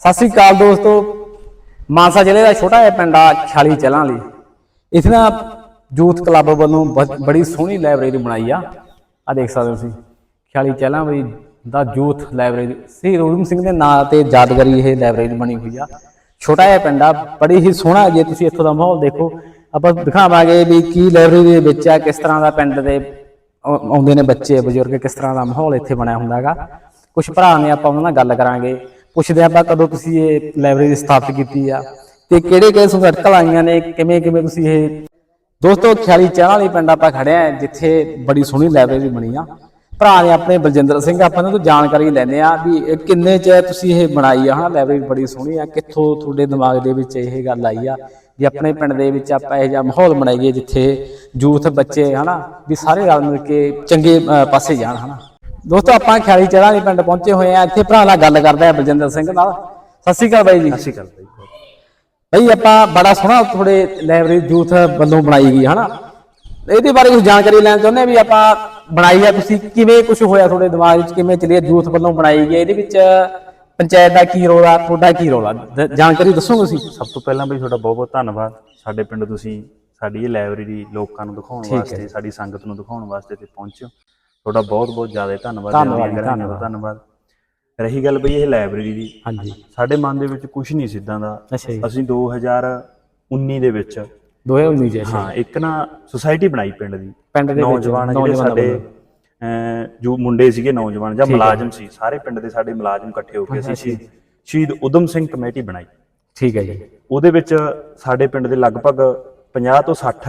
ਸਤਿ ਸ੍ਰੀ ਅਕਾਲ ਦੋਸਤੋ। ਮਾਨਸਾ ਜ਼ਿਲ੍ਹੇ ਦਾ ਛੋਟਾ ਜਿਹਾ ਪਿੰਡ ਆ ਖਿਆਲੀ ਚਲਾਂ ਲਈ ਇੱਥੇ ਨਾ ਯੂਥ ਕਲੱਬ ਵੱਲੋਂ ਬ- ਬੜੀ ਸੋਹਣੀ ਲਾਇਬ੍ਰੇਰੀ ਬਣਾਈ ਆ। ਆ ਦੇਖ ਸਕਦੇ ਹੋ ਤੁਸੀਂ ਖਿਆਲੀ ਚਹਿਲਾਂ ਵੀ ਦਾ ਯੂਥ ਲਾਇਬ੍ਰੇਰੀ। ਸ੍ਰੀ ਰੂਮ ਸਿੰਘ ਦੇ ਨਾਂ ਤੇ ਯਾਦਗਾਰੀ ਇਹ ਲਾਇਬ੍ਰੇਰੀ ਬਣੀ ਹੋਈ ਆ। ਛੋਟਾ ਜਿਹਾ ਪਿੰਡ ਆ, ਬੜੀ ਹੀ ਸੋਹਣਾ ਜੇ ਤੁਸੀਂ ਇੱਥੋਂ ਦਾ ਮਾਹੌਲ ਦੇਖੋ। ਆਪਾਂ ਦਿਖਾਵਾਂਗੇ ਵੀ ਕੀ ਲਾਇਬ੍ਰੇਰੀ ਦੇ ਵਿੱਚ ਆ, ਕਿਸ ਤਰ੍ਹਾਂ ਦਾ ਪਿੰਡ ਦੇ ਆਉਂਦੇ ਨੇ ਬੱਚੇ, ਬਜ਼ੁਰਗ, ਕਿਸ ਤਰ੍ਹਾਂ ਦਾ ਮਾਹੌਲ ਇੱਥੇ ਬਣਿਆ ਹੁੰਦਾ ਹੈਗਾ। ਕੁਝ ਭਰਾ ਨੇ ਆਪਾਂ ਉਹਨਾਂ ਨਾਲ ਗੱਲ ਕਰਾਂਗੇ। ਪੁੱਛਦੇ ਆਪਾਂ ਕਦੋਂ ਤੁਸੀਂ ਇਹ ਲਾਇਬ੍ਰੇਰੀ ਸਥਾਪਿਤ ਕੀਤੀ ਆ? ਤੇ ਕਿਹੜੇ ਕਿਹੜੇ ਸੰਘਰਸ਼ ਆਈਆਂ ਨੇ? ਕਿਵੇਂ ਕਿਵੇਂ ਤੁਸੀਂ ਇਹ ਦੋਸਤੋ, ਖਿਆਲੀ ਚਾਹ ਵਾਲੀ ਪਿੰਡ ਆਪਾਂ ਖੜੇ ਆ, ਜਿੱਥੇ ਬੜੀ ਸੋਹਣੀ ਲਾਇਬ੍ਰੇਰੀ ਬਣੀ ਆ। ਭਰਾ ਨੇ ਆਪਣੇ ਬਲਜਿੰਦਰ ਸਿੰਘ, ਆਪਾਂ ਇਹਨਾਂ ਤੋਂ ਜਾਣਕਾਰੀ ਲੈਣੇ ਆ ਵੀ ਇਹ ਕਿੰਨੇ ਚ ਤੁਸੀਂ ਇਹ ਬਣਾਈ ਆ, ਹਨਾ? ਲਾਇਬ੍ਰੇਰੀ ਬੜੀ ਸੋਹਣੀ ਆ। ਕਿੱਥੋਂ ਤੁਹਾਡੇ ਦਿਮਾਗ ਦੇ ਵਿੱਚ ਇਹ ਗੱਲ ਆਈ ਆ ਵੀ ਆਪਣੇ ਪਿੰਡ ਦੇ ਵਿੱਚ ਆਪਾਂ ਇਹ ਜਿਹਾ ਮਾਹੌਲ ਬਣਾਈਏ, ਜਿੱਥੇ ਯੂਥ ਬੱਚੇ, ਹਨਾ? ਵੀ ਸਾਰੇ ਰਲ ਮਿਲ ਕੇ ਚੰਗੇ ਪਾਸੇ ਜਾਣ, ਹਨਾ? ਦੋਸਤੋ ਆਪਾਂ ਖਿਆਲੀ ਚਾਹ ਵਾਲੀ ਪਿੰਡ ਪਹੁੰਚੇ ਹੋਏ ਆ। ਇੱਥੇ ਭਰਾ ਨਾਲ ਗੱਲ ਕਰਦੇ ਆ ਬਲਜਿੰਦਰ ਸਿੰਘ ਨਾਲ। ਸਤਿ ਸ਼੍ਰੀ ਅਕਾਲ ਬਾਈ ਜੀ। ਸਤਿ ਸ਼੍ਰੀ ਅਕਾਲ ਬਾਈ ਬਈ ਆਪਾਂ ਬੜਾ ਸੋਹਣਾ ਤੁਹਾਡੇ ਲਾਇਬ੍ਰੇਰੀ ਯੂਥ ਵੱਲੋਂ ਬਣਾਈ ਗਈ ਹਨਾ? ਇਹਦੇ ਬਾਰੇ ਕੁਝ ਜਾਣਕਾਰੀ ਲੈਣਾ ਚਾਹੁੰਦੇ ਆ ਵੀ ਆਪਾਂ ਬਣਾਈ ਆ ਤੁਸੀਂ? ਕਿਵੇਂ ਕੁਝ ਹੋਇਆ ਤੁਹਾਡੇ ਦਿਮਾਗ ਵਿੱਚ? ਕਿਵੇਂ ਚੱਲੀ ਯੂਥ ਵੱਲੋਂ ਬਣਾਈ ਗਈ? ਇਹਦੇ ਵਿੱਚ ਪੰਚਾਇਤ ਦਾ ਕੀ ਰੋਲ ਆ? ਤੁਹਾਡਾ ਕੀ ਰੋਲ ਆ? ਦ- ਜਾਣਕਾਰੀ ਦੱਸੋਗੇ ਤੁਸੀਂ? ਸਭ ਤੋਂ ਪਹਿਲਾਂ ਬਈ ਤੁਹਾਡਾ ਬਹੁਤ ਬਹੁਤ ਧੰਨਵਾਦ। ਸਾਡੇ ਪਿੰਡ ਤੁਸੀਂ ਸਾਡੀ ਇਹ ਲਾਇਬ੍ਰੇਰੀ ਲੋਕਾਂ ਨੂੰ ਦਿਖਾਉਣ ਵਾਸਤੇ ਸਾਡੀ ਸੰਗਤ ਨੂੰ ਦਿਖਾਉਣ ਵਾਸਤੇ ਤੇ ਪਹੁੰਚਿਓ ਤੁਹਾਡਾ ਬਹੁਤ ਬਹੁਤ ਜ਼ਿਆਦਾ ਧੰਨਵਾਦ ਧੰਨਵਾਦ, ਧੰਨਵਾਦ। ਰਹੀ ਗੱਲ ਬਈ ਇਹ ਲਾਇਬ੍ਰੇਰੀ ਦੀ ਹਾਂਜੀ। ਸਾਡੇ ਮਨ ਦੇ ਵਿੱਚ ਕੁਝ ਨਹੀਂ ਸਿੱਧਾਂ ਦਾ। ਅੱਛਾ ਜੀ। ਅਸੀਂ 2019 ਦੇ ਵਿੱਚ 2019 ਚ ਅੱਛਾ ਹਾਂ ਇੱਕ ਨਾ ਸੁਸਾਇਟੀ ਬਣਾਈ ਪਿੰਡ ਦੀ। ਪਿੰਡ ਦੇ ਵਿੱਚ ਨੌਜਵਾਨ ਜਿਹੜੇ ਨੌਜਵਾਨਾਂ ਸਾਡੇ ਅਹ, ਜੋ ਮੁੰਡੇ ਸੀਗੇ ਨੌਜਵਾਨ ਜਾਂ ਮੁਲਾਜ਼ਮ ਸੀ ਸਾਰੇ ਪਿੰਡ ਦੇ ਸਾਡੇ ਮੁਲਾਜ਼ਮ ਇਕੱਠੇ ਹੋ ਕੇ ਅਸੀਂ ਸ਼ਹੀਦ- ਸ਼ਹੀਦ ਉਦਮ ਸਿੰਘ ਕਮੇਟੀ ਬਣਾਈ। ਠੀਕ ਹੈ ਜੀ। ਉਹਦੇ ਵਿੱਚ ਸਾਡੇ ਪਿੰਡ ਦੇ ਲਗਭਗ 50 ਤੋਂ 60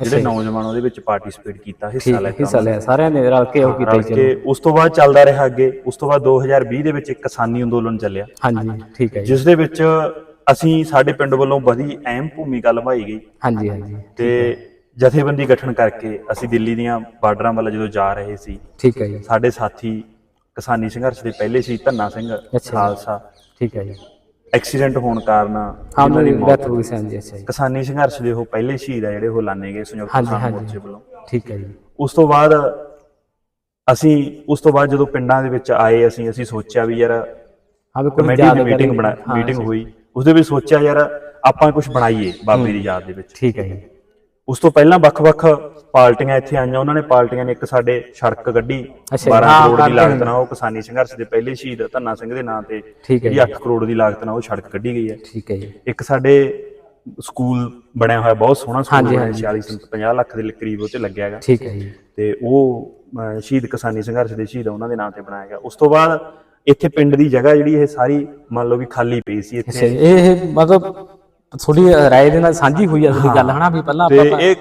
ਜਿਹੜੇ ਨੌਜਵਾਨ ਉਹਦੇ ਵਿੱਚ ਪਾਰਟਿਸਿਪੇਟ ਕੀਤਾ ਹਿੱਸਾ ਲਿਆ ਹਿੱਸਾ ਲਿਆ ਸਾਰਿਆਂ ਨੇ ਰਲ ਕੇ ਉਹ ਕੀਤਾ ਜੀ ਕੇ ਉਸ ਤੋਂ ਬਾਅਦ ਚੱਲਦਾ ਰਿਹਾ ਅੱਗੇ ਉਸ ਤੋਂ ਬਾਅਦ 2020 ਦੇ ਵਿੱਚ ਇੱਕ ਕਿਸਾਨੀ ਅੰਦੋਲਨ ਚੱਲਿਆ। ਹਾਂਜੀ ਠੀਕ ਹੈ ਜਿਸ ਦੇ ਵਿੱਚ ਅਸੀਂ ਸਾਡੇ ਪਿੰਡ ਵੱਲੋਂ ਬੜੀ ਅਹਿਮ ਭੂਮਿਕਾ ਨਿਭਾਈ ਗਈ। ਹਾਂਜੀ ਹਾਂਜੀ ਤੇ ਜਥੇਬੰਦੀ ਗਠਨ ਕਰਕੇ ਅਸੀਂ ਦਿੱਲੀ ਦੀਆਂ ਬਾਰਡਰਾਂ ਵੱਲ ਜਦੋਂ ਜਾ ਰਹੇ ਸੀ ਠੀਕ ਹੈ ਜੀ। ਸਾਡੇ ਸਾਥੀ ਕਿਸਾਨੀ ਸੰਘਰਸ਼ ਦੇ ਪਹਿਲੇ ਸੀ ਧੰਨਾ ਸਿੰਘ ਖਾਲਸਾ। ਠੀਕ ਹੈ ਜੀ। ਐਕਸੀਡੈਂਟ ਹੋਣ ਕਾਰਨ ਹਾਂ ਉਹਨਾਂ ਦੀ ਡੈਥ ਹੋ ਗਈ ਸੀ ਹਾਂਜੀ ਅੱਛਾ ਜੀ। ਕਿਸਾਨੀ ਸੰਘਰਸ਼ ਦੇ ਉਹ ਪਹਿਲੇ ਸ਼ਹੀਦ ਆ ਜਿਹੜੇ ਉਹ ਲਾਣੇ ਗਏ ਸੰਯੁਕਤ ਕਿਸਾਨ। ਮੋਰਚੇ ਵੱਲੋਂ। ਠੀਕ ਹੈ ਜੀ। ਉਸ ਤੋਂ ਬਾਅਦ ਅਸੀਂ ਉਸ ਤੋਂ ਬਾਅਦ ਜਦੋਂ ਪਿੰਡਾਂ ਦੇ ਵਿੱਚ ਆਏ ਅਸੀਂ ਅਸੀਂ ਸੋਚਿਆ ਵੀ ਯਾਰ ਹਾਂ ਵੀ ਕੋਈ ਕਮੇਟੀ ਦੀ ਯਾਦਗਾਰੀ- ਮੀਟਿੰਗ ਬਣਾ ਮੀਟਿੰਗ ਹੋਈ। ਉਸ ਦੇ ਵਿੱਚ ਸੋਚਿਆ ਯਾਰ ਆਪਾਂ ਕੁਝ ਬਣਾਈਏ ਬਾਬੇ ਦੀ ਯਾਦ ਦੇ ਵਿੱਚ। ਠੀਕ ਹੈ ਜੀ। ਉਸ ਤੋਂ ਪਹਿਲਾਂ ਵੱਖ-ਵੱਖ ਪਾਰਟੀਆਂ ਇੱਥੇ ਆਈਆਂ। ਉਹਨਾਂ ਨੇ ਪਾਰਟੀਆਂ ਨੇ ਇੱਕ ਸਾਡੇ ਸੜਕ ਕੱਢੀ ਅੱਛਾ, 12 ਹਾਂ, ਕਰੋੜ ਦੀ ਲਾਗਤ ਨਾਲ ਉਹ ਕਿਸਾਨੀ ਸੰਘਰਸ਼ ਦੇ ਪਹਿਲੇ ਸ਼ਹੀਦ ਧੰਨਾ ਸਿੰਘ ਦੇ ਨਾਂ ਤੇ ਹੈ ਜਿਹੜੀ 8 ਕਰੋੜ ਦੀ ਲਾਗਤ ਨਾਲ ਉਹ ਸੜਕ ਕੱਢੀ ਗਈ ਹੈ। ਠੀਕ ਹੈ ਜੀ। ਇੱਕ ਸਾਡੇ ਸਕੂਲ ਬਣਿਆ ਹੋਇਆ ਬਹੁਤ ਸੋਹਣਾ ਸਕੂਲ ਹਾਂਜੀ। 46 50 ਲੱਖ ਦੇ ਕਰੀਬ ਉਹ ਤੇ ਲੱਗਿਆ ਹੈਗਾ। ਠੀਕ ਹੈ ਜੀ। ਤੇ ਉਹ ਸ਼ਹੀਦ ਕਿਸਾਨੀ ਸੰਘਰਸ਼ ਦੇ ਸ਼ਹੀਦ ਉਹਨਾਂ ਦੇ ਨਾਂ ਤੇ ਬਣਾਇਆ ਗਿਆ। ਉਸ ਤੋਂ ਬਾਅਦ ਇੱਥੇ ਪਿੰਡ ਦੀ ਜਗ੍ਹਾ ਜਿਹੜੀ ਇਹ ਸਾਰੀ ਮੰਨ ਲਓ ਵੀ ਖਾਲੀ ਪਈ ਸੀ ਇੱਥੇ। ਇਹ ਮਤਲਬ ਤੁਹਾਡੀ ਰਾਏ ਦੇ ਨਾਲ ਸਾਂਝੀ ਹੋਈ ਆ ਤੁਹਾਡੀ ਗੱਲ ਹਨਾ? ਵੀ ਪਹਿਲਾਂ ਤੇ ਆਪਾਂ ਇਹ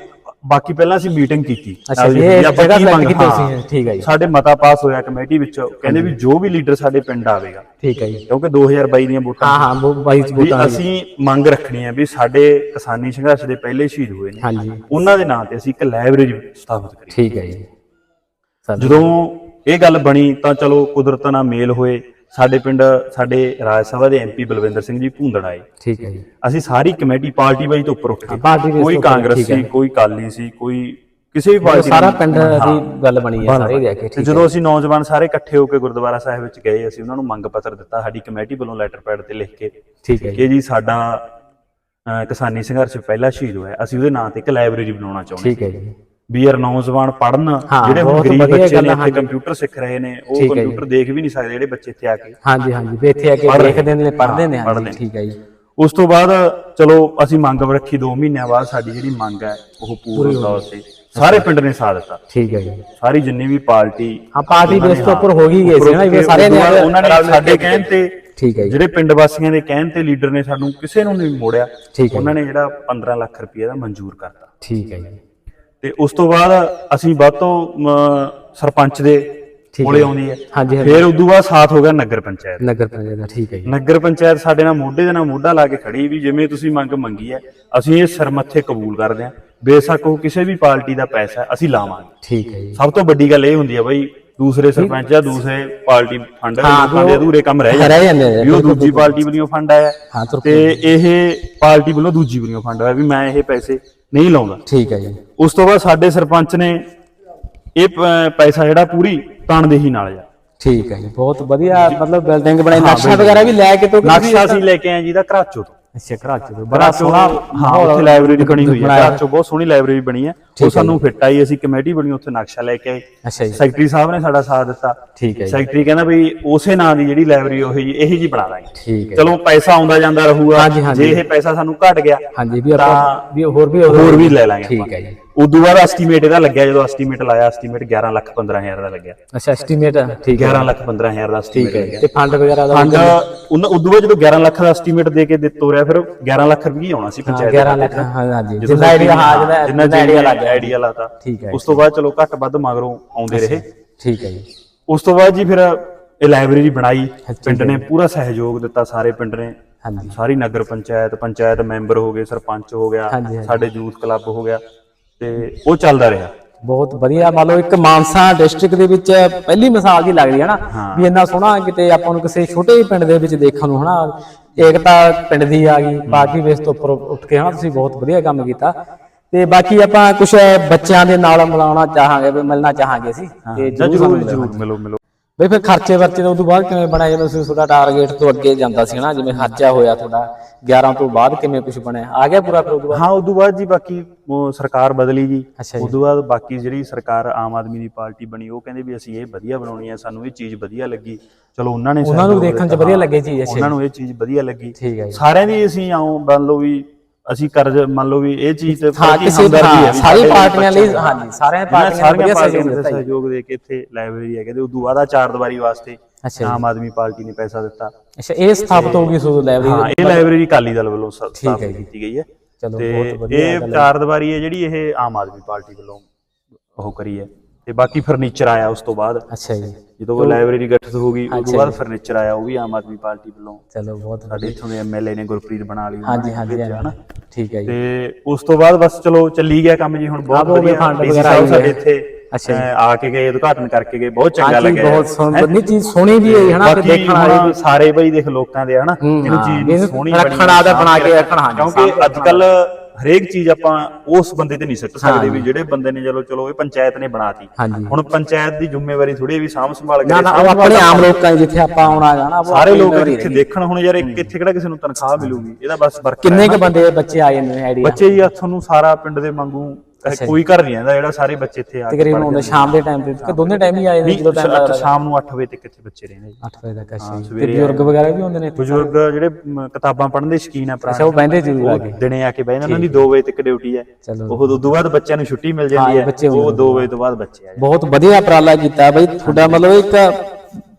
ਬਾਕੀ ਪਹਿਲਾਂ ਅਸੀਂ ਮੀਟਿੰਗ ਕੀਤੀ। ਅੱਛਾ ਵੀ ਇਹ ਆਪਾਂ ਜਗ੍ਹਾ select ਮੰਗ- ਕੀਤੀ ਹਾਂ। ਤੁਸੀਂ, ਠੀਕ ਹੈ ਜੀ। ਸਾਡੇ ਮਤਾ ਪਾਸ ਹੋਇਆ ਕਮੇਟੀ ਵਿੱਚ ਕਹਿੰਦੇ ਵੀ ਜੋ ਵੀ ਲੀਡਰ ਸਾਡੇ ਪਿੰਡ ਆਵੇਗਾ। ਠੀਕ ਹੈ ਜੀ। ਕਿਉਂਕਿ 2022 ਦੀਆਂ ਵੋਟਾਂ ਹਾਂ ਹਾਂ ਉਹ ਬਾਈ ਵੀ ਬੋਤਾਂ ਅਸੀਂ ਮੰਗ ਰੱਖਣੀ ਹੈ ਵੀ ਸਾਡੇ ਕਿਸਾਨੀ ਸੰਘਰਸ਼ ਦੇ ਪਹਿਲੇ ਸ਼ਹੀਦ ਹੋਏ ਨੇ। ਹਾਂਜੀ। ਉਹਨਾਂ ਦੇ ਨਾਂ ਤੇ ਅਸੀਂ ਇੱਕ ਲਾਇਬ੍ਰੇਰੀ ਸਥਾਪਿਤ ਕਰੀ। ਠੀਕ ਹੈ ਜੀ। ਸਰ ਜਦੋਂ ਇਹ ਗੱਲ ਬਣੀ ਤਾਂ ਚਲੋ ਕੁਦਰਤ ਨਾਲ ਮੇਲ ਹੋਏ। ਸਾਡੇ ਪਿੰਡ ਸਾਡੇ ਰਾਜ ਸਭਾ ਦੇ ਐਮਪੀ ਬਲਵਿੰਦਰ ਸਿੰਘ ਜੀ ਭੂੰਦੜ ਆਏ। ਠੀਕ ਹੈ ਜੀ। ਅਸੀਂ ਸਾਰੀ ਕਮੇਟੀ ਪਾਰਟੀ ਵਾਈਜ਼ ਤੋਂ ਉੱਪਰ ਉੱਠ। base ਕੋਈ ਕਾਂਗਰਸ ਕੋਈ ਕਾਲੀ ਸੀ ਕੋਈ ਕਿਸੇ ਵੀ ਪਾਰਟੀ ਸਾਰਾ ਪਿੰਡ। ਦੀ ਗੱਲ ਬਣੀ ਹੈ ਸਾਰੇ ਦੇ ਕੇ ਠੀਕ ਜਦੋਂ ਅਸੀਂ ਨੌਜਵਾਨ ਸਾਰੇ ਇਕੱਠੇ ਹੋ ਕੇ ਗੁਰਦੁਆਰਾ ਸਾਹਿਬ ਵਿੱਚ ਗਏ ਅਸੀਂ ਉਹਨਾਂ ਨੂੰ ਮੰਗ ਪੱਤਰ ਦਿੱਤਾ ਸਾਡੀ ਕਮੇਟੀ ਵੱਲੋਂ ਲੈਟਰ ਪੈਡ ਤੇ ਲਿਖ ਕੇ ਠੀਕ ਹੈ ਕਿ ਜੀ। ਸਾਡਾ ਕਿਸਾਨੀ ਸੰਘਰਸ਼ ਪਹਿਲਾ ਸ਼ਹੀਦ ਹੋਇਆ। ਅਸੀਂ ਉਹਦੇ ਨਾਂ ਤੇ ਇੱਕ ਲਾਇਬ੍ਰੇਰੀ ਬਣਾਉਣਾ ਚਾਹੁੰਦੇ ਠੀਕ ਹੈ ਜੀ। ਵੀ ਯਾਰ ਨੌਜਵਾਨ ਪੜਨ ਜਿਹੜੇ ਹੁਣ ਗਰੀਬ ਬੱਚੇ ਨੇ ਇੱਥੇ। ਕੰਪਿਊਟਰ ਸਿੱਖ ਰਹੇ ਨੇ ਉਹ। ਕੰਪਿਊਟਰ ਦੇਖ ਵੀ ਨਹੀਂ ਸਕਦੇ ਜਿਹੜੇ ਬੱਚੇ ਇੱਥੇ ਆ ਕੇ। ਹਾਂਜੀ ਹਾਂਜੀ ਵੀ ਇੱਥੇ ਆ ਕੇ ਦੇਖਦੇ ਨੇ ਪੜ੍ਹਦੇ ਨੇ ਹਾਂਜੀ ਠੀਕ ਹੈ ਜੀ। ਉਸ ਤੋਂ ਬਾਅਦ ਚਲੋ ਅਸੀਂ ਮੰਗ ਰੱਖੀ 2 ਮਹੀਨਿਆਂ ਬਾਅਦ ਸਾਡੀ ਜਿਹੜੀ ਮੰਗ ਹੈ ਉਹ ਪੂਰਨ ਤੌਰ ਤੇ ਸਾਰੇ ਪਿੰਡ ਨੇ ਸਾਥ ਦਿੱਤਾ। ਠੀਕ ਹੈ ਜੀ। ਸਾਰੀ ਜਿੰਨੀ ਵੀ ਪਾਰਟੀ ਹਾਂ ਪਾਰਟੀ ਬੇਸ ਤੋਂ ਉੱਪਰ ਹੋ ਗਈ ਗਏ ਸੀ ਨਾ ਵੀ ਸਾਰੇ ਨੇ ਉਹਨਾਂ ਨੇ ਸਾਡੇ ਕਹਿਣ ਤੇ ਠੀਕ ਹੈ ਜੀ। ਜਿਹੜੇ ਪਿੰਡ ਵਾਸੀਆਂ ਦੇ ਕਹਿਣ ਤੇ ਲੀਡਰ ਨੇ ਸਾਨੂੰ ਕਿਸੇ ਨੂੰ ਨਹੀਂ ਮੋੜਿਆ ਉਹਨਾਂ ਨੇ ਜਿਹੜਾ 15 ਲੱਖ ਰੁਪਏ ਦਾ ਮਨਜ਼ੂਰ ਕਰਤਾ। ਠੀਕ ਹੈ ਜੀ। ਤੇ ਉਸ ਤੋਂ ਬਾਅਦ ਅਸੀਂ ਵੱਧ ਤੋਂ ਅਮ, ਸਰਪੰਚ ਦੇ ਕੋਲੇ। ਆਉਂਦੀ ਹੈ। ਹਾਂਜੀ ਹਾਂਜੀ। ਫਿਰ ਉਦੋਂ ਬਾਅਦ ਸਾਥ ਹੋ ਗਿਆ ਨਗਰ ਪੰਚਾਇਤ। ਨਗਰ ਪੰਚਾਇਤ ਦਾ ਠੀਕ ਹੈ ਜੀ। ਨਗਰ ਪੰਚਾਇਤ ਸਾਡੇ ਨਾਲ ਮੋਢੇ ਦੇ ਨਾਲ ਮੋਢਾ ਲਾ ਕੇ ਖੜੀ ਵੀ ਜਿਵੇਂ ਤੁਸੀਂ ਮੰਗ ਮੰਗੀ ਹੈ ਅਸੀਂ ਇਹ ਸਰਮੱਥੇ ਕਬੂਲ ਕਰਦੇ ਹਾਂ। ਬੇਸ਼ੱਕ ਉਹ ਕਿਸੇ ਵੀ ਪਾਰਟੀ ਦਾ ਪੈਸਾ ਹੈ ਅਸੀਂ ਲਾਵਾਂਗੇ। ਠੀਕ ਹੈ ਜੀ। ਸਭ ਤੋਂ ਵੱਡੀ ਗੱਲ ਇਹ ਹੁੰਦੀ ਹੈ ਬਈ ਦੂਸਰੇ ਸਰਪੰਚ ਜਾਂ ਦੂਸਰੇ ਪਾਰਟੀ ਫੰਡ ਹਾਂ, ਲੋਕਾਂ ਦੇ ਉਹ ਅਧੂਰੇ ਕੰਮ ਰਹਿ ਰਹਿ ਜਾਂਦੇ ਨੇ, ਵੀ ਉਹ ਬਿਲਕੁਲ, ਦੂਜੀ ਪਾਰਟੀ ਵੱਲੋਂ ਫੰਡ ਆਇਆ। ਹਾਂ ਤੁਰ ਤੇ ਇਹ ਪਾਰਟੀ ਵੱਲੋਂ ਦੂਜੀ ਵੱਲੋਂ ਫੰਡ ਆਇਆ ਵੀ ਮੈਂ ਇਹ ਪੈਸੇ ਨਹੀਂ ਲਾਉਂਦਾ। ਠੀਕ ਹੈ ਜੀ। ਉਸ ਤੋਂ ਬਾਅਦ ਸਾਡੇ ਸਰਪੰਚ ਨੇ ਇਹ ਪ- ਪੈਸਾ ਜਿਹੜਾ ਪੂਰੀ ਤਨਦੇਹੀ ਨਾਲ ਆ। ਠੀਕ ਹੈ ਜੀ ਬਹੁਤ ਵਧੀਆ ਮਤਲਬ ਬਿਲਡਿੰਗ ਬਣਾਈ। ਨਕਸ਼ਾ ਵਗੈਰਾ ਵੀ ਲੈ ਕੇ ਤੋਂ ਨਕਸ਼ਾ ਅਸੀਂ ਲੈ ਕੇ ਆਏ ਜੀ ਦਾ ਘਰਾਚੋ ਤੋਂ। ਅੱਛਾ ਕਰਾਚੀ ਤੋਂ ਬੜਾ ਸੋਹਣਾ ਹਾਂ ਉੱਥੇ ਲਾਇਬ੍ਰੇਰੀ ਬਣੀ ਹੋਈ ਹੈ। ਘਰਾਚੋ ਬਹੁਤ ਸੋਹਣੀ ਲਾਇਬ੍ਰੇਰੀ ਬਣੀ ਹੈ। ਉਹ ਸਾਨੂੰ ਫਿੱਟ ਆਈ ਅਸੀਂ ਕਮੇਟੀ ਬਣੀ ਉੱਥੇ ਨਕਸ਼ਾ ਲੈ ਕੇ ਆਏ। ਸੈਕਟਰੀ ਸਾਹਿਬ ਨੇ ਸਾਡਾ ਸਾਥ ਦਿੱਤਾ। ਠੀਕ ਹੈ ਸੈਕਟਰੀ ਕਹਿੰਦਾ ਵੀ ਉਸੇ ਨਾਂ ਦੀ ਜਿਹੜੀ ਲਾਇਬ੍ਰੇਰੀ ਉਹ ਜੀ ਇਹੀ ਜੀ ਬਣਾ ਹੈ ਚਲੋ ਪੈਸਾ ਆਉਂਦਾ ਜਾਂਦਾ ਰਹੂਗਾ। ਜੇ ਇਹ ਪੈਸਾ ਸਾਨੂੰ ਘਟ ਗਿਆ ਹਾਂਜੀ ਵੀ ਆਪਾਂ ਵੀ ਹੋਰ ਵੀ ਹੋਰ ਵੀ ਲੈ ਲਾਂਗੇ ਠੀਕ ਹੈ ਜੀ। ਉਦੋਂ ਬਾਅਦ ਐਸਟੀਮੇਟ ਇਹਦਾ ਲੱਗਿਆ ਜਦੋਂ ਐਸਟੀਮੇਟ ਲਾਇਆ ਐਸਟੀਮੇਟ 11 ਲੱਖ 15000 ਦਾ ਲੱਗਿਆ। ਅੱਛਾ ਐਸਟੀਮੇਟ ਠੀਕ ਹੈ 11 ਲੱਖ 15000 ਦਾ ਠੀਕ ਐਸਟੀਮੇਟ ਹੈ ਤੇ ਫੰਡ ਵਗੈਰਾ ਦਾ ਫੰਡ ਉਹਨਾਂ ਉਦੋਂ ਬਾਅਦ ਜਦੋਂ 11 ਲੱਖ ਦਾ ਐਸਟੀਮੇਟ ਦੇ ਕੇ ਦਿੱਤੋ ਰਿਹਾ ਫਿਰ 11 ਲੱਖ ਰੁਪਏ ਆਉਣਾ ਸੀ ਪੰਚਾਇਤ 11 ਲੱਖ ਹਾਂ ਹਾਂਜੀ। ਜਦੋਂ ਜਿੰਨਾ ਆਈਡੀਆ ਹਾਂ ਜਿੰਨਾ ਆਈਡੀਆ ਲੱਗ ਗਿਆ ਆਈਡੀਆ ਲਾਤਾ। ਠੀਕ ਹੈ ਉਸ ਤੋਂ ਬਾਅਦ ਚਲੋ ਘੱਟ ਵੱਧ ਮਗਰੋਂ ਆਉਂਦੇ ਰਹੇ। ਠੀਕ ਹੈ ਜੀ। ਉਸ ਤੋਂ ਬਾਅਦ ਜੀ ਫਿਰ ਇਹ ਲਾਇਬ੍ਰੇਰੀ ਬਣਾਈ। ਪਿੰਡ ਨੇ ਪੂਰਾ ਸਹਿਯੋਗ ਦਿੱਤਾ ਸਾਰੇ ਪਿੰਡ ਨੇ। ਹਾਂਜੀ। ਸਾਰੀ ਨਗਰ ਪੰਚਾਇਤ ਪੰਚਾਇਤ ਮੈਂਬਰ ਹੋ ਗਏ ਸਰਪੰਚ ਹੋ ਗਿਆ ਹਾਂਜੀ, ਹਾਂਜੀ। ਸਾਡੇ ਯੂਥ ਕਲੱਬ ਹੋ ਗਿਆ। ਤੇ ਉਹ ਚੱਲਦਾ ਰਿਹਾ। ਬਹੁਤ ਵਧੀਆ। ਮੰਨ ਲਓ ਇੱਕ ਮਾਨਸਾ ਡਿਸਟ੍ਰਿਕਟ ਦੇ ਵਿੱਚ ਪਹਿਲੀ ਮਿਸਾਲ ਜੀ ਲੱਗਦੀ ਹੈ ਨਾ ਵੀ ਇੰਨਾ ਸੋਹਣਾ ਕਿਤੇ ਆਪਾਂ ਨੂੰ ਕਿਸੇ ਛੋਟੇ ਪਿੰਡ ਦੇ ਵਿੱਚ ਦੇਖਣ ਨੂੰ ਹਨਾ ਏਕਤਾ ਪਿੰਡ ਦੀ ਆ ਗਈ ਬਾਕੀ ਵੇਸ ਤੋਂ ਉੱਪਰ ਉੱਠ ਕੇ ਹਨਾ ਤੁਸੀਂ ਬਹੁਤ ਵਧੀਆ ਕੰਮ ਕੀਤਾ। ਤੇ ਬਾਕੀ ਆਪਾਂ ਕੁਝ ਬੱਚਿਆਂ ਦੇ ਨਾਲ ਮਿਲਾਉਣਾ ਚਾਹਾਂਗੇ ਵੀ ਮਿਲਣਾ ਚਾਹਾਂਗੇ ਅਸੀਂ। ਤੇ ਜ਼ਰੂਰ। ਜਰੂਰ। ਮਿਲੋ ਮਿਲੋ। ਬਈ ਫਿਰ ਖਰਚੇ ਵਰਚੇ ਤੋਂ ਉਦੋਂ ਬਾਅਦ ਕਿਵੇਂ ਬਣਿਆ? ਜਿਵੇਂ ਤੁਸੀਂ ਤੁਹਾਡਾ ਟਾਰਗੇਟ ਤੋਂ ਅੱਗੇ ਜਾਂਦਾ ਸੀ ਨਾ ਜਿਵੇਂ ਖਰਚਾ ਹੋਇਆ ਤੁਹਾਡਾ 11 ਤੋਂ ਬਾਅਦ ਕਿਵੇਂ ਕੁਝ ਬਣਿਆ? ਆ ਗਿਆ ਪੂਰਾ ਫਿਰ ਉਦੋਂ ਬਾਅਦ? ਹਾਂ ਉਦੋਂ ਬਾਅਦ ਜੀ ਬਾਕੀ ਉਹ ਸਰਕਾਰ ਬਦਲੀ ਜੀ। ਅੱਛਾ ਜੀ। ਉਦੋਂ ਬਾਅਦ ਬਾਕੀ ਜਿਹੜੀ ਸਰਕਾਰ ਆਮ ਆਦਮੀ ਦੀ ਪਾਰਟੀ ਬਣੀ ਉਹ ਕਹਿੰਦੇ ਵੀ ਅਸੀਂ ਇਹ ਵਧੀਆ ਬਣਾਉਣੀ ਹੈ ਸਾਨੂੰ ਇਹ ਚੀਜ਼ ਵਧੀਆ ਲੱਗੀ। ਚਲੋ ਉਹਨਾਂ ਨੇ ਉਹਨਾਂ ਨੂੰ ਸਹਿਯੋਗ ਦੇਖਣ 'ਚ ਦਿੱਤਾ। ਵਧੀਆ ਲੱਗੇ ਚੀਜ਼ ਅੱਛਾ ਉਹਨਾਂ ਨੂੰ ਇਹ ਚੀਜ਼ ਵਧੀਆ ਲੱਗੀ। ਠੀਕ ਹੈ ਜੀ। ਸਾਰਿਆਂ ਦੀ ਅਸੀਂ ਆਉਂ ਮੰਨ ਲਓ ਵੀ ਅਸੀਂ ਕਰਜ਼ ਮੰਨ ਲਓ ਵੀ ਇਹ ਚੀਜ਼ ਤੇ ਹਾਂ ਕਿਸੇ ਹੈ ਹਾਂ ਸਾਰੀ ਪਾਰਟੀਆਂ ਲਈ ਹਾਂਜੀ ਸਾਰਿਆਂ ਪਾਰਟੀਆਂ ਨੇ ਵਧੀਆ ਸਹਿਯੋਗ ਦਿੱਤਾ ਸਹਿਯੋਗ ਦੇ ਕੇ ਇੱਥੇ ਲਾਇਬ੍ਰੇਰੀ ਹੈ ਕਹਿੰਦੇ ਉਦੋਂ ਬਾਅਦ ਆ ਚਾਰ ਦੀਵਾਰੀ ਵਾਸਤੇ ਆਮ ਆਦਮੀ ਪਾਰਟੀ ਨੇ ਪੈਸਾ ਦਿੱਤਾ। ਅੱਛਾ ਇਹ ਸਥਾਪਿਤ ਹੋ ਗਈ ਸੋ ਹਾਂ ਲਾਇਬ੍ਰੇਰੀ ਇਹ ਲਾਇਬ੍ਰੇਰੀ ਅਕਾਲੀ ਦਲ ਵੱਲੋਂ ਹੈ ਸਥਾਪਿਤ। ਕੀਤੀ ਗਈ ਹੈ। ਚਲੋ ਬਹੁਤ ਵਧੀਆ ਇਹ ਹੈ। ਚਾਰ ਦੀਵਾਰੀ ਹੈ ਜਿਹੜੀ ਇਹ ਆਮ ਆਦਮੀ ਪਾਰਟੀ ਵੱਲੋਂ ਉਹ ਕਰੀ ਹੈ। ਤੇ ਬਾਕੀ ਫਰਨੀਚਰ ਆਇਆ ਉਸ ਤੋਂ ਬਾਅਦ। ਅੱਛਾ ਜੀ। ਜਦੋਂ ਉਹ ਲਾਇਬ੍ਰੇਰੀ ਗਠਿਤ ਹੋ ਗਈ ਉਸ ਤੋਂ ਬਾਅਦ ਫਰਨੀਚਰ ਆਇਆ ਉਹ ਵੀ ਆਮ ਆਦਮੀ ਪਾਰਟੀ ਵੱਲੋਂ। ਚਲੋ ਬਹੁਤ ਸਾਡੇ ਇੱਥੋਂ ਦੇ ਐਮਐਲਏ ਨੇ ਗੁਰਪ੍ਰੀਤ ਬਣਾ ਲਈ ਹਾਂਜੀ ਹਾਂਜੀ ਹਾਂਜੀ। ਠੀਕ ਹੈ ਜੀ। ਤੇ ਉਸ ਤੋਂ ਬਾਅਦ ਬਸ ਚਲੋ ਚੱਲੀ ਗਿਆ ਕੰਮ ਜੀ ਹੁਣ ਬਹੁਤ ਵਧੀਆ। ਵਗੈਰਾ ਸਾਹਿਬ ਸਾਡੇ। ਇੱਥੇ ਅੱਛਾ ਆ ਕੇ ਗਏ ਉਦਘਾਟਨ ਕਰਕੇ ਗਏ ਬਹੁਤ ਚੰਗਾ ਲੱਗਿਆ। ਬਹੁਤ ਸੋਹਣੀ ਚੀਜ਼ ਸੋਹਣੀ ਵੀ ਹੈ ਹਨਾ ਦੇਖਣ ਵਾਲੀ ਸਾਰੇ ਬਈ ਦੇਖ ਲੋਕਾਂ ਦੇ ਹਨਾ ਇਹਨੂੰ ਚੀਜ਼ ਸੋਹਣੀ ਰੱਖਣ ਸਾਂਭ ਬਣਾ ਕੇ ਰੱਖਣਾ, ਕਿਉਂਕਿ ਅੱਜ ਕੱਲ ਹਰੇਕ ਚੀਜ਼ ਆਪਾਂ ਉਸ ਬੰਦੇ ਤੇ ਨਹੀਂ ਸਿੱਟ ਸਕਦੇ ਵੀ ਜਿਹੜੇ ਬੰਦੇ ਨੇ ਚਲੋ ਚਲੋ ਇਹ ਪੰਚਾਇਤ ਨੇ ਬਣਾਤੀ। ਹੁਣ ਪੰਚਾਇਤ ਦੀ ਜ਼ਿੰਮੇਵਾਰੀ ਥੋੜੀ ਵੀ ਸਾਂਭ ਸੰਭਾਲ ਨਾ ਕੇ ਨਾ ਉਹ ਆਪਣੇ ਆਮ ਲੋਕਾਂ ਜਿੱਥੇ ਆਪਾਂ ਆਉਣਾ ਜਾਣਾ ਸਾਰੇ ਲੋਕ ਇੱਥੇ। ਦੇਖਣ ਹੁਣ ਯਾਰ ਇੱਕ ਇੱਥੇ ਕਿਹੜਾ ਕਿਸੇ ਨੂੰ ਤਨਖਾਹ ਮਿਲੂਗੀ? ਇਹਦਾ ਬਸ ਕਿੰਨੇ ਕ ਬੰਦੇ ਬੱਚੇ ਆਏ ਨੇ ਆਈਡੀਆ ਬੱਚੇ ਜੀ ਆ ਤੁਹਾਨੂੰ ਸਾਰਾ ਪਿੰਡ ਦੇ ਵਾਂਗੂ ਕੋਈ ਘਰ ਨਹੀਂ ਆਂਦਾ ਜਿਹੜਾ ਸਾਰੇ ਬੱਚੇ ਇੱਥੇ ਆ ਕੇ ਤਕਰੀਬਨ ਉਹਦੇ ਸ਼ਾਮ ਦੇ ਟਾਈਮ ਤੇ ਕਿ ਦੋਨੇ ਟਾਈਮ ਹੀ ਆਏ ਨੇ ਜਦੋਂ ਟਾਈਮ ਲੱਗਦਾ। ਸ਼ਾਮ ਨੂੰ 8 ਵਜੇ ਤੱਕ ਇੱਥੇ ਬੱਚੇ ਰਹਿੰਦੇ ਜੀ। 8 ਵਜੇ ਤੱਕ ਅੱਛਾ। ਤੇ ਬਜ਼ੁਰਗ ਵਗੈਰਾ ਵੀ ਹੁੰਦੇ ਨੇ ਇੱਥੇ? ਬਜ਼ੁਰਗ ਜਿਹੜੇ ਕਿਤਾਬਾਂ ਪੜ੍ਹਨ ਦੇ ਸ਼ੌਕੀਨ ਆ ਅੱਛਾ ਪੁਰਾਣੇ ਉਹ ਬਹਿੰਦੇ ਜ਼ਰੂਰ ਆ ਕੇ। ਦਿਨੇ ਆ ਕੇ ਬਹਿ ਜਾਂਦੇ ਉਹਨਾਂ ਦੀ 2 ਵਜੇ ਤੱਕ ਡਿਊਟੀ ਹੈ। ਉਹ ਉਦੋਂ ਬਾਅਦ ਬੱਚਿਆਂ ਨੂੰ ਛੁੱਟੀ ਮਿਲ ਜਾਂਦੀ ਹਾਂ, ਉਹ ਹੁੰਦੇ 2 ਵਜੇ ਤੋਂ ਬਾਅਦ ਬੱਚੇ ਆ ਜਾਂਦੇ ਬਹੁਤ ਵਧੀਆ ਉਪਰਾਲਾ ਕੀਤਾ ਬਈ ਤੁਹਾਡਾ ਮਤਲਬ ਇੱਕ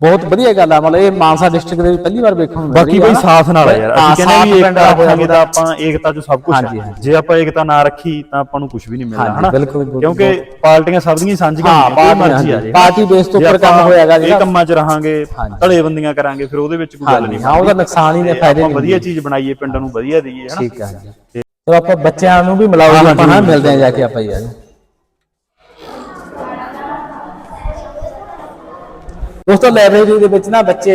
ਬਹੁਤ ਵਧੀਆ ਗੱਲ ਆ ਮਤਲਬ ਇਹ ਮਾਨਸਾ ਡਿਸਟ੍ਰਿਕਟ ਦੇ ਵਿੱਚ ਪਹਿਲੀ ਵਾਰ ਵੇਖਣ ਨੂੰ ਮਿਲ ਬਾਕੀ ਰਹੀ ਆ ਬਈ। ਸਾਥ ਨਾਲ ਹੈ ਯਾਰ ਹਾਂ, ਅਸੀਂ ਕਹਿੰਦੇ ਵੀ ਏਕਤਾ ਰੱਖਾਂਗੇ ਹੋਇਆ ਤਾਂ ਆਪਾਂ ਏਕਤਾ ਚ ਸਭ ਕੁਝ ਹਾਂਜੀ, ਹੈ ਹਾਂਜੀ। ਜੇ ਆਪਾਂ ਏਕਤਾ ਨਾ ਰੱਖੀ ਤਾਂ ਆਪਾਂ ਨੂੰ ਕੁਝ ਵੀ ਨਹੀਂ ਹਾਂਜੀ, ਹਨਾ ਬਿਲਕੁਲ, ਬਿਲਕੁਲ। ਕਿਉਂਕਿ ਪਾਰਟੀਆਂ ਸਭ ਦੀਆਂ ਸਾਂਝੀਆਂ ਹਾਂ, ਹੁੰਦੀਆਂ, ਮਰਜ਼ੀ ਆ। ਜੇ ਪਾਰਟੀ base ਤੋਂ ਜੇ ਉੱਪਰ ਕੰਮ ਆਪਾਂ ਹੋਇਆਗਾ ਇਹ ਜਿਹੜਾ। ਕੰਮਾਂ 'ਚ ਰਹਾਂਗੇ ਹਾਂਜੀ। ਧੜੇ ਬੰਦੀਆਂ ਕਰਾਂਗੇ ਫਿਰ ਉਹਦੇ ਵਿੱਚ ਕੋਈ ਗੱਲ ਨਹੀਂ ਹਾਂ ਉਹਦਾ ਨੁਕਸਾਨ ਹੀ ਨੇ ਤੇ ਫਾਇਦੇ ਆਪਾਂ ਨਹੀਂ ਵਧੀਆ ਚੀਜ਼ ਬਣਾਈਏ ਪਿੰਡ ਨੂੰ ਵਧੀਆ ਦਈਏ ਹਨਾ ਠੀਕ ਹੈ ਜੀ ਚਲੋ ਆਪਾਂ ਬੱਚਿਆਂ ਨੂੰ ਵੀ ਮਿਲਾਓ ਆਪਾਂ ਮਿਲਦੇ ਆ ਜਾ ਕੇ ਆਪਾਂ ਯਾਰ ਦੋਸਤੋ ਲਾਇਬ੍ਰੇਰੀ ਦੇ ਵਿੱਚ ਨਾ ਬੱਚੇ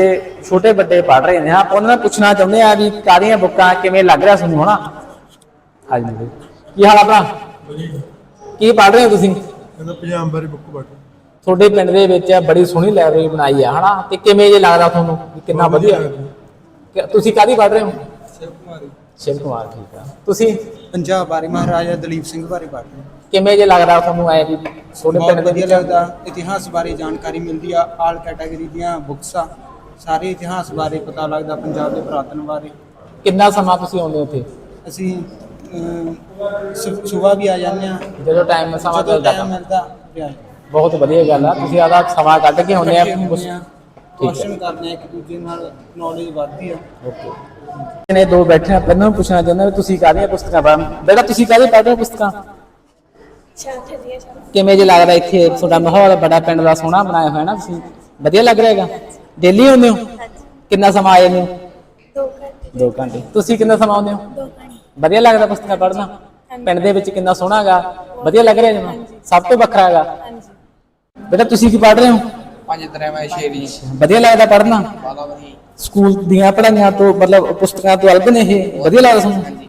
ਛੋਟੇ ਵੱਡੇ ਪੜ੍ਹ ਰਹੇ ਨੇ। ਆਪਾਂ ਉਹਨਾਂ ਨੂੰ ਪੁੱਛਣਾ ਚਾਹੁੰਦੇ ਆ ਵੀ ਕਾਰੀਆਂ ਬੁੱਕਾਂ ਕਿਵੇਂ ਲੱਗ ਰਿਹਾ ਤੁਹਾਨੂੰ ਹਨਾ? ਹਾਂਜੀ ਬਈ। ਕੀ ਹਾਲ ਆਪਣਾ ਕੀ ਪੜ੍ਹ ਰਹੇ ਹੋ ਤੁਸੀਂ? ਕਹਿੰਦਾ ਪੰਜਾਬ ਬਾਰੇ ਬੁੱਕ ਪੜ੍ਹ ਤੁਹਾਡੇ ਪਿੰਡ ਦੇ ਵਿੱਚ ਬੜੀ ਸੋਹਣੀ ਲਾਇਬ੍ਰੇਰੀ ਬਣਾਈ ਆ ਹਨਾ? ਤੇ ਕਿਵੇਂ ਜੇ ਲੱਗਦਾ ਤੁਹਾਨੂੰ ਕਿੰਨਾ ਵਧੀਆ ਤੁਸੀਂ ਕਾਦੀ ਪੜ੍ਹ ਰਹੇ ਹੋ? ਸ਼ਿਵ ਕੁਮਾਰ ਠੀਕ ਆ। ਤੁਸੀਂ? ਪੰਜਾਬ ਬਾਰੇ ਮਹਾਰਾਜਾ ਦਲੀਪ ਸਿੰਘ ਬਾਰੇ ਪੜ੍ਹਦੇ ਹਾਂ। ਕਿਵੇਂ ਜੇ ਲੱਗਦਾ ਤੁਹਾਨੂੰ ਐ ਵੀ ਤੁਹਾਡੇ ਬਹੁਤ ਪਿੰਡ ਦੇ ਵਧੀਆ ਵਿੱਚ? ਲੱਗਦਾ। ਇਤਿਹਾਸ ਬਾਰੇ ਜਾਣਕਾਰੀ ਮਿਲਦੀ ਆ ਆਲ ਕੈਟਾਗਰੀ ਦੀਆਂ ਬੁੱਕਸ ਆ। ਸਾਰੇ ਇਤਿਹਾਸ ਬਾਰੇ ਪਤਾ ਲੱਗਦਾ ਪੰਜਾਬ ਦੇ ਪੁਰਾਤਨ ਬਾਰੇ। ਕਿੰਨਾ ਸਮਾਂ ਤੁਸੀਂ ਆਉਂਦੇ ਹੋ ਇੱਥੇ ਅਸੀਂ ਸਵੇਰ ਵੀ ਆ ਜਾਂਦੇ ਆ ਜਦੋਂ ਟਾਈਮ ਸਮਾਂ ਜਦੋਂ ਚੱਲਦਾ ਟਾਈਮ ਤਾਂ ਮਿਲਦਾ ਬਹੁਤ ਵਧੀਆ ਗੱਲ ਆ। ਤੁਸੀਂ ਆਦਾ ਸਮਾਂ ਕੱਢ ਕੇ ਆਉਂਦੇ ਆ। ਹੁੰਦੇ ਆ ਕੁਐਸਚਨ ਕਰਦੇ ਆ ਇੱਕ ਦੂਜੇ ਨਾਲ ਨੌਲੇਜ ਵੱਧਦੀ ਆ। ਓਕੇ। ਨੇ ਦੋ ਬੈਠੇ ਆ ਪਹਿਲਾਂ ਪੁੱਛਣਾ ਚਾਹੁੰਦਾ ਵੀ ਤੁਸੀਂ ਕਾਹਦੀਆਂ ਪੁਸਤਕਾਂ ਪੜ੍ਹ ਬੇਟਾ ਤੁਸੀਂ ਕਾਹਦੇ ਪੜ੍ਹ ਰਹੇ ਹੋ ਪੁਸਤਕਾਂ? ਕਿਵੇਂ ਜੇ ਲੱਗਦਾ ਇੱਥੇ ਤੁਹਾਡਾ ਮਾਹੌਲ ਬੜਾ ਪਿੰਡ ਦਾ ਸੋਹਣਾ ਬਣਾਇਆ ਹੋਇਆ ਨਾ ਤੁਸੀਂ? ਵਧੀਆ ਲੱਗ ਰਿਹਾ ਹੈਗਾ? ਡੇਲੀ ਆਉਂਦੇ ਹੋ? ਕਿੰਨਾ ਸਮਾਂ ਆਏ ਨੇ? ਦੋ ਘੰਟੇ। ਤੁਸੀਂ ਕਿੰਨਾ ਸਮਾਂ ਆਉਂਦੇ ਹੋ? ਦੋ ਘੰਟੇ। ਵਧੀਆ ਲੱਗਦਾ ਪੁਸਤਕਾਂ ਪੜ੍ਹਨਾ? ਪਿੰਡ ਦੇ ਵਿੱਚ ਕਿੰਨਾ ਸੋਹਣਾ ਹੈਗਾ? ਵਧੀਆ ਲੱਗ ਰਿਹਾ ਜਿਵੇਂ ਸਭ ਤੋਂ ਵੱਖਰਾ ਹੈਗਾ? ਹਾਂਜੀ। ਬੇਟਾ ਤੁਸੀਂ ਕੀ ਪੜ੍ਹ ਰਹੇ ਹੋ? ਪੰਜ ਦਰਿਆਵਾਂ ਸ਼ੇਰੀ ਵਧੀਆ ਲੱਗਦਾ ਪੜ੍ਹਨਾ? ਬਾਲਾ ਵਧੀਆ ਸਕੂਲ ਦੀਆਂ ਪੜ੍ਹਾਈਆਂ ਤੋਂ ਮਤਲਬ ਪੁਸਤਕਾਂ ਤੋਂ ਅਲੱਗ ਨੇ ਇਹ? ਵਧੀਆ ਲੱਗਦਾ ਤੁਹਾਨੂੰ?